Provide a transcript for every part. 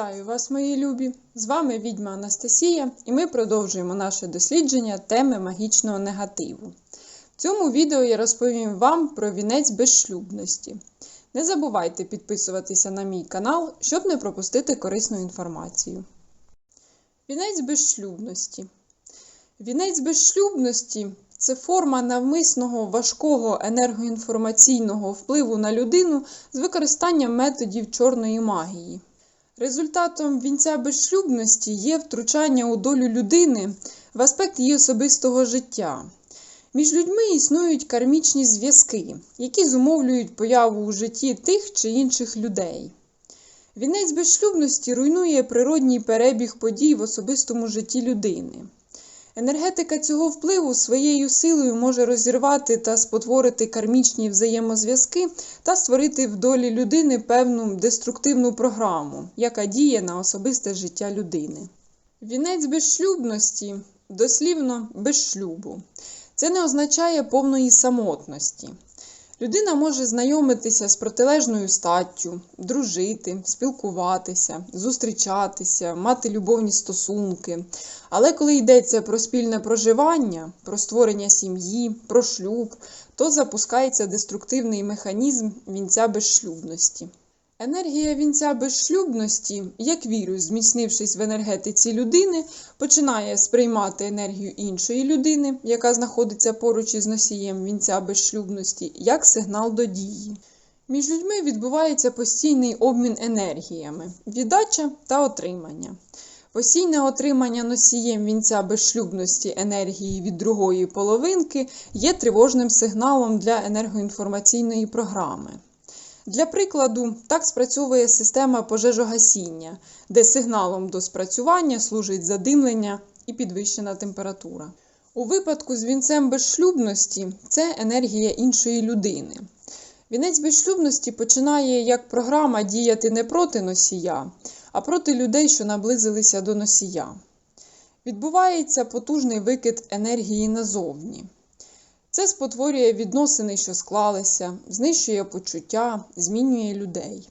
Вітаю вас, мої любі! З вами відьма Анастасія, і ми продовжуємо наше дослідження теми магічного негативу. В цьому відео я розповім вам про вінець безшлюбності. Не забувайте підписуватися на мій канал, щоб не пропустити корисну інформацію. Вінець безшлюбності. Вінець безшлюбності це форма навмисного важкого енергоінформаційного впливу на людину з використанням методів чорної магії. Результатом вінця безшлюбності є втручання у долю людини в аспект її особистого життя. Між людьми існують кармічні зв'язки, які зумовлюють появу у житті тих чи інших людей. Вінець безшлюбності руйнує природній перебіг подій в особистому житті людини. Енергетика цього впливу своєю силою може розірвати та спотворити кармічні взаємозв'язки та створити в долі людини певну деструктивну програму, яка діє на особисте життя людини. Вінець безшлюбності дослівно без шлюбу. Це не означає повної самотності. Людина може знайомитися з протилежною статтю, дружити, спілкуватися, зустрічатися, мати любовні стосунки. Але коли йдеться про спільне проживання, про створення сім'ї, про шлюб, то запускається деструктивний механізм вінця безшлюбності. Енергія вінця безшлюбності, як вірус, зміцнившись в енергетиці людини, починає сприймати енергію іншої людини, яка знаходиться поруч із носієм вінця безшлюбності, як сигнал до дії. Між людьми відбувається постійний обмін енергіями, віддача та отримання. Постійне отримання носієм вінця безшлюбності енергії від другої половинки є тривожним сигналом для енергоінформаційної програми. Для прикладу, так спрацьовує система пожежогасіння, де сигналом до спрацювання служить задимлення і підвищена температура. У випадку з вінцем безшлюбності це енергія іншої людини. Вінець безшлюбності починає як програма діяти не проти носія, а проти людей, що наблизилися до носія. Відбувається потужний викид енергії назовні. Це спотворює відносини, що склалися, знищує почуття, змінює людей.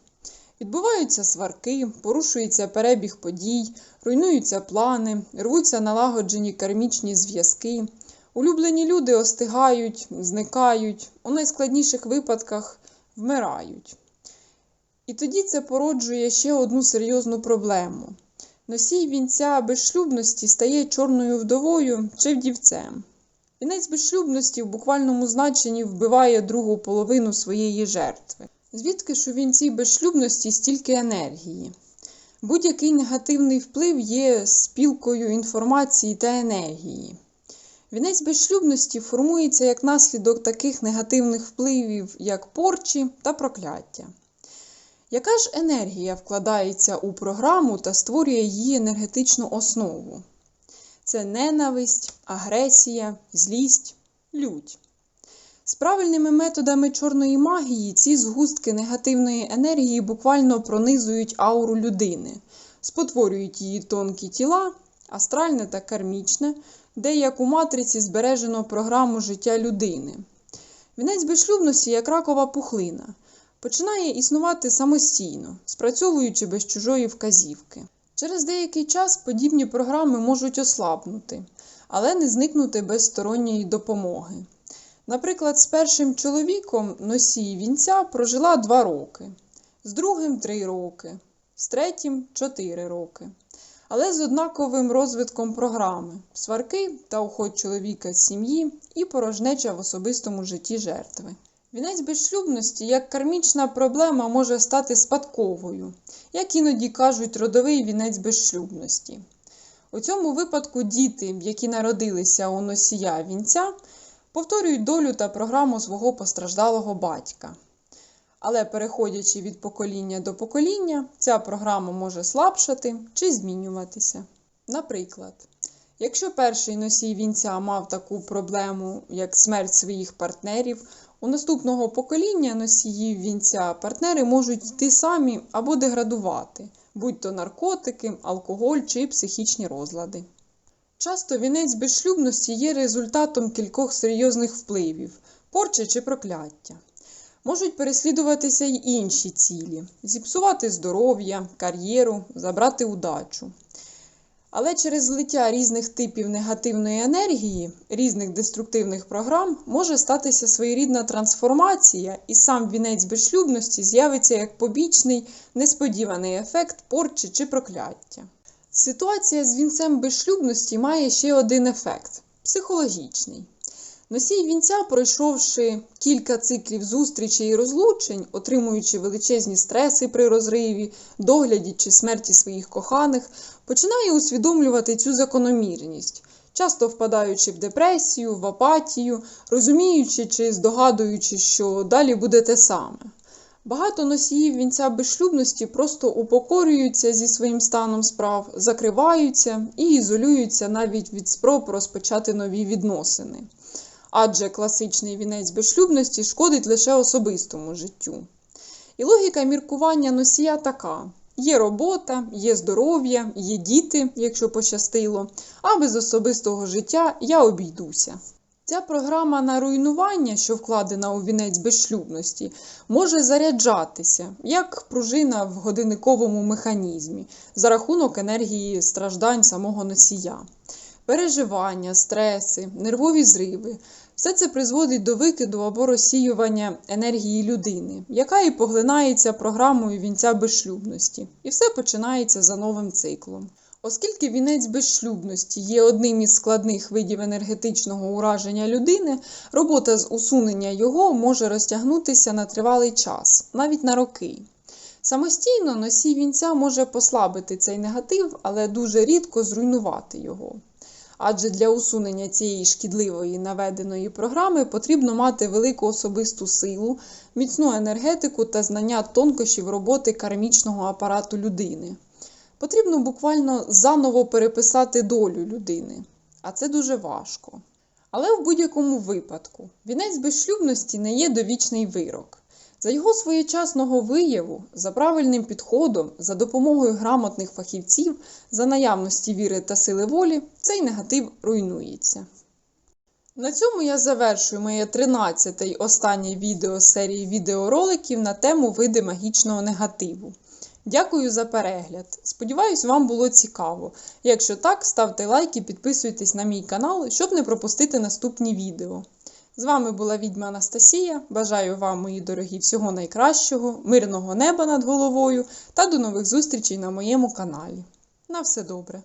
Відбуваються сварки, порушується перебіг подій, руйнуються плани, рвуться налагоджені кармічні зв'язки. Улюблені люди остигають, зникають, у найскладніших випадках вмирають. І тоді це породжує ще одну серйозну проблему. Носій вінця безшлюбності стає чорною вдовою чи вдівцем. Вінець безшлюбності в буквальному значенні вбиває другу половину своєї жертви. Звідки ж у вінці безшлюбності стільки енергії? Будь-який негативний вплив є спілкою інформації та енергії. Вінець безшлюбності формується як наслідок таких негативних впливів, як порчі та прокляття. Яка ж енергія вкладається у програму та створює її енергетичну основу? Це ненависть, агресія, злість, лють. З правильними методами чорної магії ці згустки негативної енергії буквально пронизують ауру людини, спотворюють її тонкі тіла, астральне та кармічне, де як у матриці збережено програму життя людини. Вінець безшлюбності, як ракова пухлина, починає існувати самостійно, спрацьовуючи без чужої вказівки. Через деякий час подібні програми можуть ослабнути, але не зникнути без сторонньої допомоги. Наприклад, з першим чоловіком носій вінця прожила 2 роки, з другим 3 роки, з третім 4 роки. Але з однаковим розвитком програми сварки та уход чоловіка з сім'ї і порожнеча в особистому житті жертви. Вінець безшлюбності як кармічна проблема може стати спадковою, як іноді кажуть, родовий вінець безшлюбності. У цьому випадку діти, які народилися у носія вінця, повторюють долю та програму свого постраждалого батька. Але переходячи від покоління до покоління, ця програма може слабшати чи змінюватися. Наприклад, якщо перший носій вінця мав таку проблему, як смерть своїх партнерів, у наступного покоління носіїв вінця партнери можуть йти самі або деградувати, будь то наркотики, алкоголь чи психічні розлади. Часто вінець безшлюбності є результатом кількох серйозних впливів порчі чи прокляття. Можуть переслідуватися й інші цілі: зіпсувати здоров'я, кар'єру, забрати удачу. Але через злиття різних типів негативної енергії, різних деструктивних програм може статися своєрідна трансформація, і сам вінець безшлюбності з'явиться як побічний, несподіваний ефект порчі чи прокляття. Ситуація з вінцем безшлюбності має ще один ефект психологічний. Носій вінця, пройшовши кілька циклів зустрічей і розлучень, отримуючи величезні стреси при розриві, догляді чи смерті своїх коханих, починає усвідомлювати цю закономірність, часто впадаючи в депресію, в апатію, розуміючи чи здогадуючи, що далі буде те саме. Багато носіїв вінця безшлюбності просто упокорюються зі своїм станом справ, закриваються і ізолюються навіть від спроб розпочати нові відносини. Адже класичний вінець безшлюбності шкодить лише особистому життю. І логіка міркування носія така: є робота, є здоров'я, є діти, якщо пощастило, а без особистого життя я обійдуся. Ця програма на руйнування, що вкладена у вінець безшлюбності, може заряджатися як пружина в годинниковому механізмі за рахунок енергії страждань самого носія. Переживання, стреси, нервові зриви все це призводить до викиду або розсіювання енергії людини, яка і поглинається програмою вінця безшлюбності, і все починається за новим циклом. Оскільки вінець безшлюбності є одним із складних видів енергетичного ураження людини, робота з усунення його може розтягнутися на тривалий час, навіть на роки. Самостійно носій вінця може послабити цей негатив, але дуже рідко зруйнувати його. Адже для усунення цієї шкідливої наведеної програми потрібно мати велику особисту силу, міцну енергетику та знання тонкощів роботи кармічного апарату людини. Потрібно буквально заново переписати долю людини, а це дуже важко. Але в будь-якому випадку вінець безшлюбності не є довічний вирок. За його своєчасного вияву, за правильним підходом, за допомогою грамотних фахівців, за наявності віри та сили волі, цей негатив руйнується. На цьому я завершую моє 13 й останнє відео серії відеороликів на тему види магічного негативу. Дякую за перегляд. Сподіваюсь, вам було цікаво. Якщо так, ставте лайк і підписуйтесь на мій канал, щоб не пропустити наступні відео. З вами була відьма Анастасія. Бажаю вам, мої дорогі, всього найкращого, мирного неба над головою та до нових зустрічей на моєму каналі. На все добре!